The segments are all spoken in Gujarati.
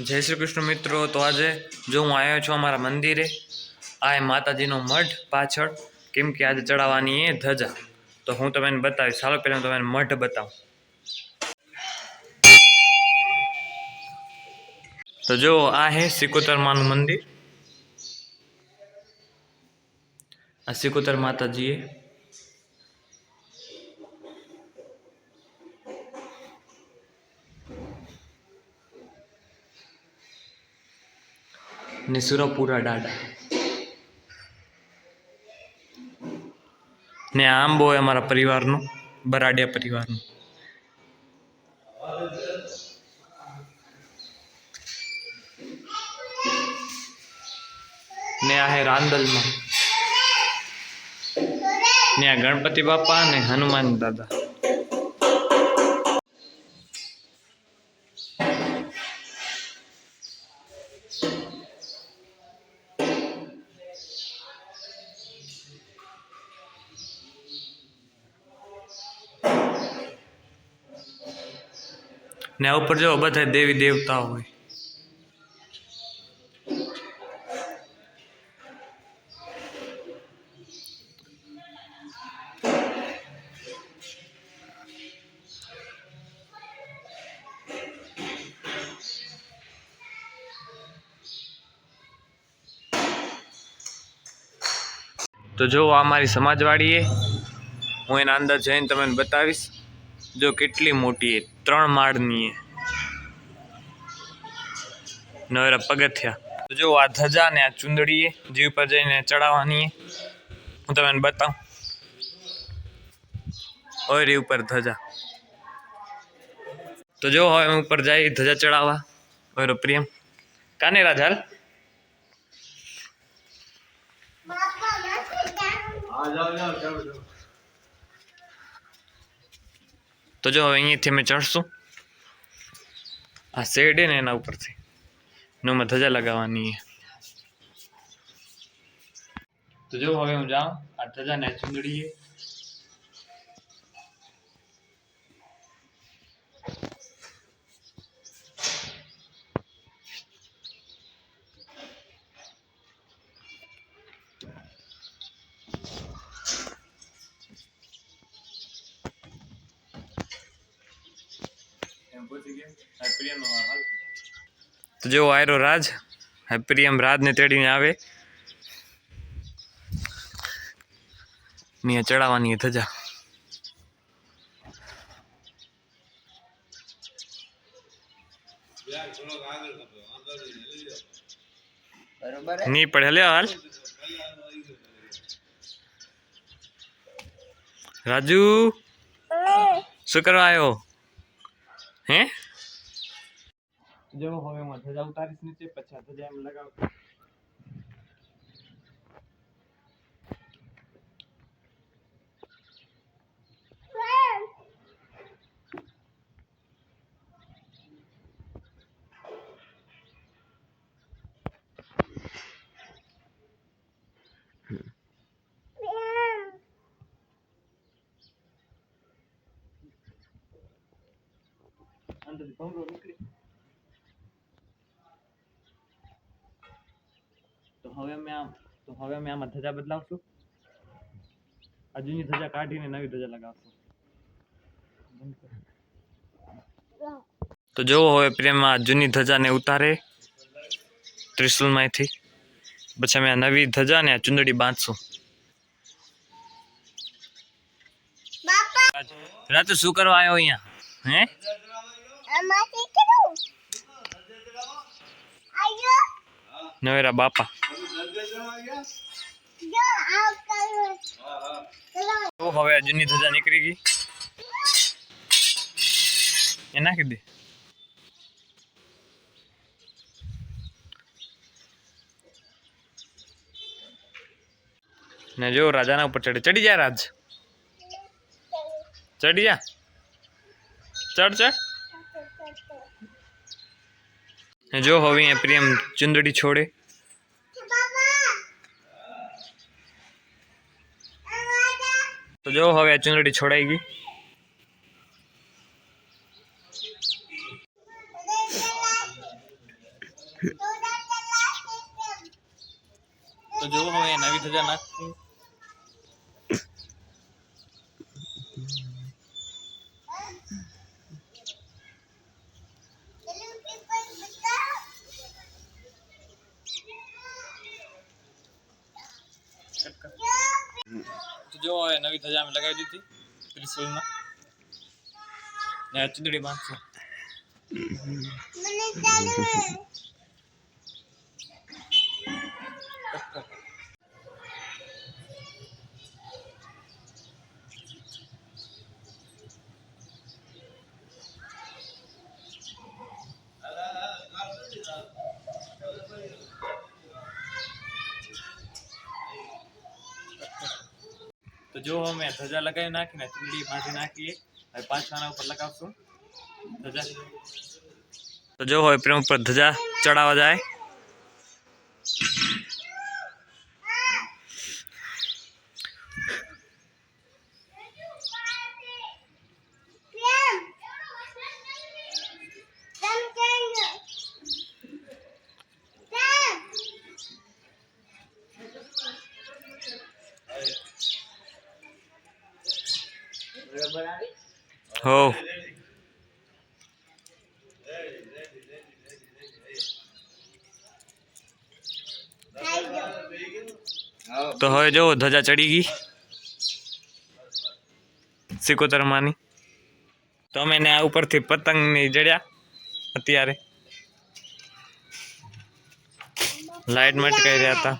જય શ્રી કૃષ્ણ મિત્રો. તો આજે જો હું આવ્યો છું અમારા મંદિરે, આ માતાજીનો મઠ પાછળ, કેમ કે આજે ચડાવવાની એ ધજા. તો હું તમને બતાવીશ. ચાલો પહેલાં હું તમને મઠ બતાવું. તો જો, આ હે સિકોતર માનું મંદિર. આ સિકોતર માતાજીએ ને સુરપુરા દાડા ને આ આંબો એ અમારા પરિવારનો, બરાડિયા પરિવારનો. ને આ હે રાંદલમાં. ને આ ગણપતિ બાપા ને હનુમાન દાદા. ને આ ઉપર જો બધા દેવી દેવતા હોય. તો જો આ મારી હું એના અંદર જઈને તમને બતાવીશ. જો કેટલી મોટી ત્રણ માળની નવેરા પગથિયા. જો આ ધજા ને આ ચુંદડી જીવ પર જઈને ચડાવવાની હું તમને બતાવું. ઓરી ઉપર ધજા. તો જો હવે હું ઉપર જાય ધજા ચડાવવા. ઓરો પ્રિયમ. કાને રાજાલ? તો જો હવે અહીંયાથી અમે ચડશું આ શેડ ને એના ઉપરથી. ને એમાં ધજા લગાવવાની. તો જો હવે હું જાઉં, આ ધજા ને ચુંદડી છે તો જેવો આયરો રાજ પ્રિયમ રાજને તેડીને આવે. ને ચડાવવાની ધજા. નહીં પડે લે હાલ. રાજુ શું કરવા આવ્યો? હે? જો હવે હું ધજા ઉતારીશ નીચે આ ધજા એમ લગાવ. અંદરથી ભમરો નીકળી તો હવે મેં આમ તો હવે મેં આમાં ધજા બદલાવશું. આ જૂની ધજા કાઢીને નવી ધજા લગાવશું. તો જોવો હવે પ્રેમમાં જૂની ધજાને ઉતારે ત્રિશુલમાંથી. પછી અમે આ નવી ધજા ને આ ચુંદડી બાંધશું. રાતે શું કરવા આવ્યો અહીંયા? હે? નવેરા બાપા. તો હવે જૂની ધજા નીકળી ગઈ. એ નાખી દે. ને જો રાજાના ઉપર ચડે. ચડી જા રાજ. ચડી જા. ચડ ચડ. ને જો હવે અહીંયા પ્રિયમ ચુંદડી છોડે તો જો હવે આ ચુંદડી છોડાઈ ગઈ તો જો હવે તો જો હવે નવી ધજા મેં લગાવી દીધી ત્રિશુલમાં. ને ચુંદડી ચૂંદડી મને તો જો અમે ધજા લગાવી નાખીને ચૂંટણી બાંધી નાખીએ, હવે પાછાના ઉપર લગાવશું. ધજા. તો જો હવે પ્રેમ ઉપર ધજા ચડાવવા જાય. હો તો હવે જો ધજા ચડી ગઈ સિકોતર માની તો અમે એને આ ઉપરથી પતંગની જડ્યા અત્યારે। લાઈટ મટકાઈ રહ્યા હતા।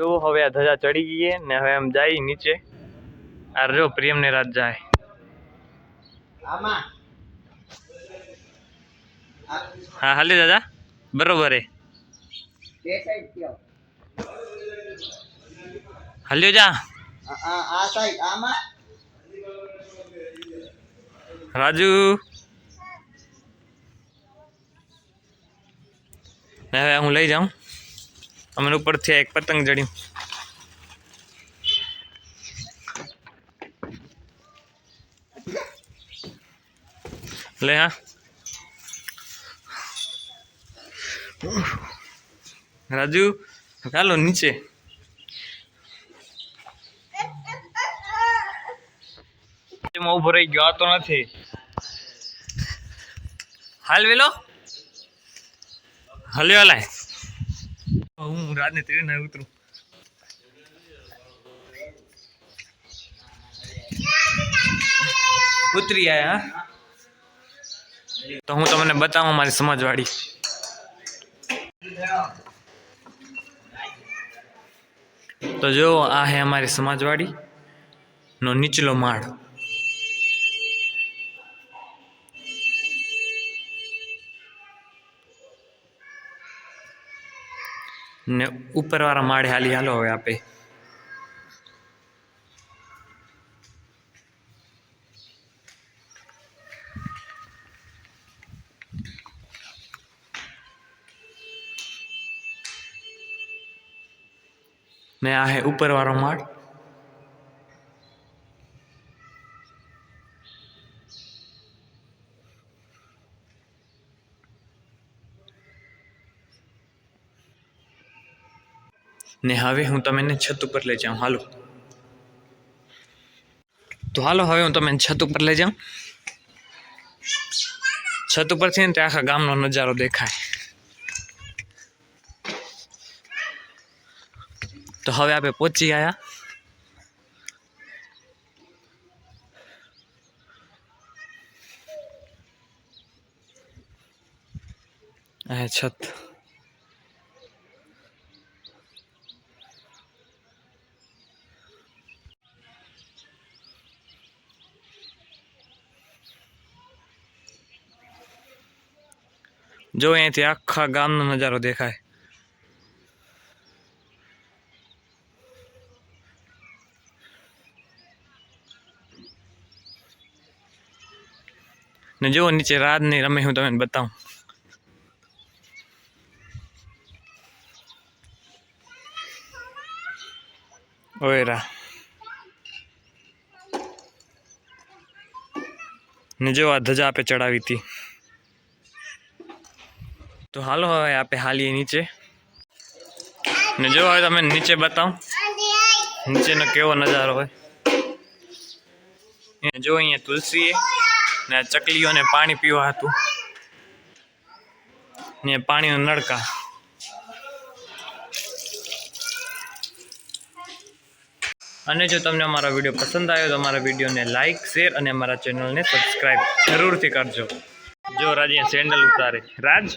જો હવે આ ધજા ચડી ગઈએ ને હવે આમ જાય નીચે. આ જો પ્રિયમ ને રાત જાય. હા હાલે દાદા. બરોબર હે હાલ્યો જા. રાજુ. હવે હું લઈ જાઉં. અમને ઉપરથી એક પતંગ જડ્યું લે હા. રાજુ, ચાલો નીચે. એમાં ઊભો રહી ગયો આતો નથી. હાલ વેલો. હલ્યો લાય હું રાજને તેરે ના ઉતરું. ઉતરી આયા? તો હું તમને બતાવું મારી સમજવાળી. તો જો આ હે અમારી સમાજવાડી નો નીચલો માળ. ને ઉપરવાળા માળે હાલી હાલો હવે આપે. ને આ હે ઉપરવાળો માળ. ને હવે હું તમને છત ઉપર લઈ જાઉં હાલો તો હાલો હવે હું તમને છત ઉપર લઈ જાઉં છત ઉપરથી ને તે આખા ગામનો નજારો દેખાય તો હવે આપણે પહોંચી ગયા આ છત જો અહીંયાથી આખા ગામનો નજારો દેખાય. ને જો નીચે રાત નહીં રમે હું તમને બતાવું. ઓયરા. ને જો આ ધજા આપે ચડાવી હતી. તો હાલો હવે આપણે હાલીએ નીચે. ને જો હવે તમે નીચે બતાવો. નીચેનો કેવો નજારો હોય. જો અહીંયા તુલસીએ ને ચકલીઓને પાણી પીવા હતું. ને પાણીનો નળકા અને જો તમને અમારો વીડિયો પસંદ આવ્યો તો અમારા વિડીયોને લાઇક શેર અને અમારા ચેનલને સબસ્ક્રાઈબ જરૂરથી કરજો. જો રાજ સેન્ડલ ઉતારે. રાજ?